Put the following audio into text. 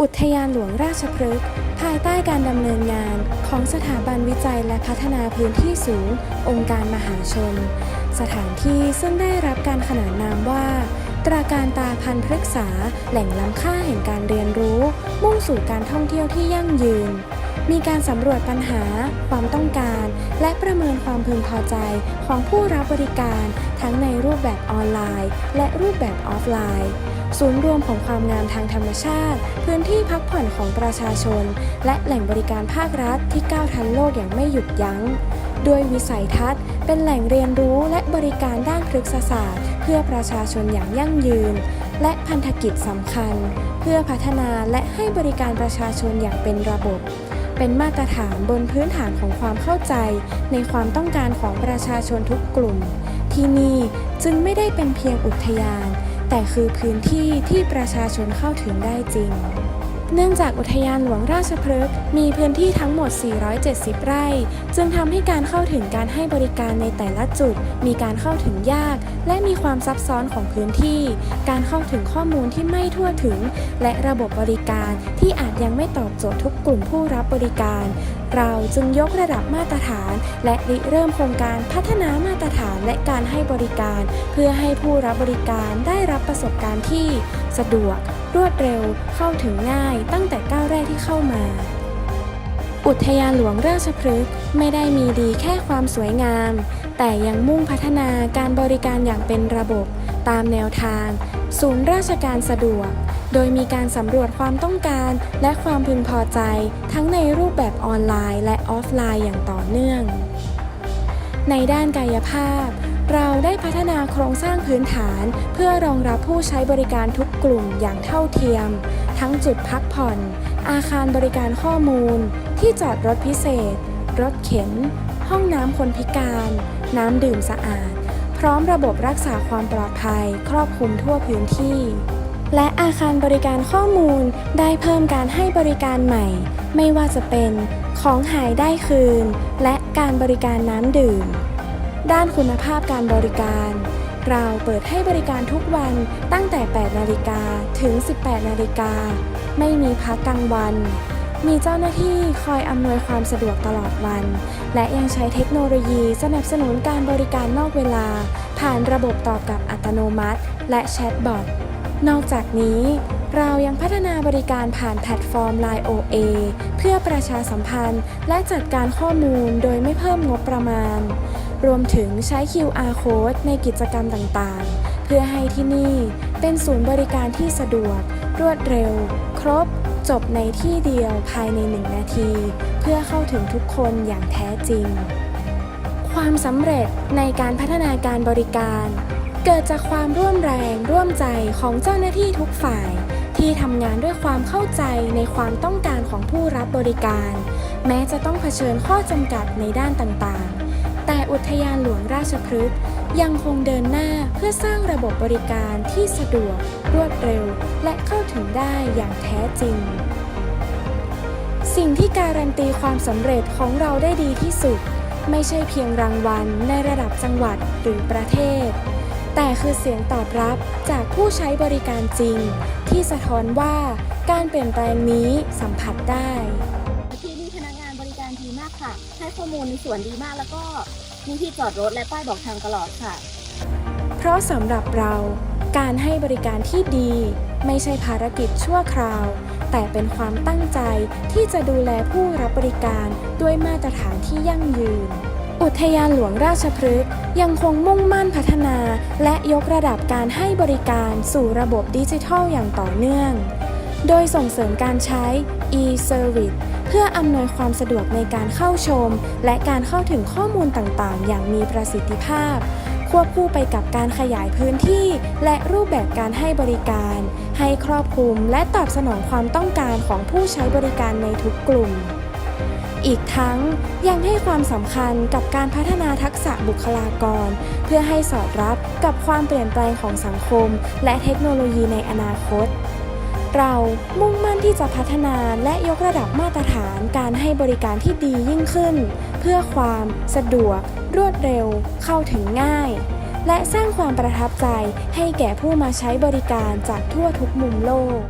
อุทยานหลวงราชพฤกษ์ภายใต้การดำเนินงานของสถาบันวิจัยและพัฒนาพื้นที่สูง องค์การมหาชน สถานที่ซึ่งได้รับการขนานนามว่าตราการตาพันพฤกษาแหล่งล้ำค่าแห่งการเรียนรู้ มุ่งสู่การท่องเที่ยวที่ยั่งยืน มีการสำรวจปัญหา ความต้องการ และประเมินความพึงพอใจของผู้รับบริการ ทั้งในรูปแบบออนไลน์ และรูปแบบออฟไลน์ ศูนย์รวมของความงามทางธรรมชาติ พื้นที่พักผ่อนของประชาชน และแหล่งบริการภาครัฐที่ก้าวทันโลกอย่างไม่หยุดยัง้งด้วยวิสัยทัศน์ เป็นแหล่งเรียนรู้และบริการด้านพฤกษศาสตร์ เพื่อประชาชนอย่างยั่งยืน และพันธกิจสำคัญ เพื่อพัฒนาและให้บริการประชาชนอย่างเป็นระบบ เป็นมาตรฐานบนพื้นฐานของความเข้าใจในความต้องการของประชาชนทุกกลุ่ม ที่นี่จึงไม่ได้เป็นเพียงอุทยาน แต่คือพื้นที่ที่ประชาชนเข้าถึงได้จริง เนื่องจากอุทยานหลวงราชพฤกษ์มีพื้นที่ทั้งหมด 470 ไร่ จึงทำให้การเข้าถึงการให้บริการในแต่ละจุด มีการเข้าถึงยาก และมีความซับซ้อนของพื้นที่ การเข้าถึงข้อมูลที่ไม่ทั่วถึง และระบบบริการที่อาจยังไม่ตอบโจทย์ทุกกลุ่มผู้รับบริการ เราจึงยกระดับมาตรฐาน และริเริ่มโครงการพัฒนามาตรฐานและการให้บริการ เพื่อให้ผู้รับบริการได้รับประสบการณ์ที่สะดวก รวดเร็วเข้าถึงง่ายตั้งแต่ก้าวแรกที่เข้ามา อุทยานหลวงราชพฤกษ์ไม่ได้มีดีแค่ความสวยงาม แต่ยังมุ่งพัฒนาการบริการอย่างเป็นระบบ ตามแนวทาง ศูนย์ราชการสะดวก โดยมีการสำรวจความต้องการและความพึงพอใจ ทั้งในรูปแบบออนไลน์และออฟไลน์อย่างต่อเนื่อง ในด้านกายภาพ เราได้พัฒนาโครงสร้างพื้นฐาน เพื่อรองรับผู้ใช้บริการทุกกลุ่มอย่างเท่าเทียม ทั้งจุดพักผ่อน อาคารบริการข้อมูล ที่จอดรถพิเศษ รถเข็น ห้องน้ำคนพิการ น้ำดื่มสะอาด พร้อมระบบรักษาความปลอดภัย ครอบคลุมทั่วพื้นที่ และอาคารบริการข้อมูลได้เพิ่มการให้บริการใหม่ ไม่ว่าจะเป็น ของหายได้คืน และการบริการน้ำดื่ม ด้านคุณภาพการบริการ เราเปิดให้บริการทุกวันตั้งแต่ 8 นาฬิกาถึง 18 นาฬิกา ไม่มีพักกลางวัน มีเจ้าหน้าที่คอยอำนวยความสะดวกตลอดวัน และยังใช้เทคโนโลยีสนับสนุนการบริการนอกเวลา ผ่านระบบตอบกลับอัตโนมัติ และแชทบอท นอกจากนี้เรายังพัฒนาบริการผ่านแพลตฟอร์ม Line OA เพื่อประชาสัมพันธ์ และจัดการข้อมูลโดยไม่เพิ่มงบประมาณ รวมถึงใช้ QR Code ในกิจกรรมต่างๆ เพื่อให้ที่นี่เป็นศูนย์บริการที่สะดวก รวดเร็ว ครบ จบในที่เดียวภายใน 1 นาที เพื่อเข้าถึงทุกคนอย่างแท้จริง ความสำเร็จในการพัฒนาการบริการ เกิดจากความร่วมแรงร่วมใจของเจ้าหน้าที่ทุกฝ่าย ที่ทำงานด้วยความเข้าใจในความต้องการของผู้รับบริการ แม้จะต้องเผชิญข้อจำกัดในด้านต่างๆ แต่อุทยานหลวงราชพฤกษ์ยังคงเดินหน้าเพื่อสร้างระบบบริการที่สะดวก รวดเร็ว และเข้าถึงได้อย่างแท้จริง สิ่งที่การันตีความสำเร็จของเราได้ดีที่สุด ไม่ใช่เพียงรางวัลในระดับจังหวัดหรือประเทศ แต่คือเสียงตอบรับจากผู้ใช้บริการจริง ที่สะท้อนว่าการเปลี่ยนแปลงนี้สัมผัสได้ ข้อมูลในส่วนดีมาก แล้วก็มีที่จอดรถและป้ายบอกทางตลอดค่ะ เพราะสำหรับเราการให้บริการที่ดี ไม่ใช่ภารกิจชั่วคราว แต่เป็นความตั้งใจที่จะดูแลผู้รับบริการด้วยมาตรฐานที่ยั่งยืน อุทยานหลวงราชพฤกษ์ยังคงมุ่งมั่นพัฒนา และยกระดับการให้บริการสู่ระบบดิจิทัลอย่างต่อเนื่อง โดยส่งเสริมการใช้ e-service พื่ออำนวยความสะดวกในการเข้าชม และการเข้าถึงข้อมูลต่างๆ อย่างมีประสิทธิภาพ ควบคู่ไปกับการขยายพื้นที่ และรูปแบบการให้บริการ ให้ครอบคลุมและตอบสนองความต้องการของผู้ใช้บริการในทุกกลุ่มอีกทั้งยังให้ความสำคัญกับการพัฒนาทักษะบุคลากร เพื่อให้สอดรับกับความเปลี่ยนแปลงของสังคม และเทคโนโลยีในอนาคต เรามุ่งมั่นที่จะพัฒนาและยกระดับมาตรฐานการให้บริการที่ดียิ่งขึ้น เพื่อความสะดวก รวดเร็ว เข้าถึงง่าย และสร้างความประทับใจให้แก่ผู้มาใช้บริการจากทั่วทุกมุมโลก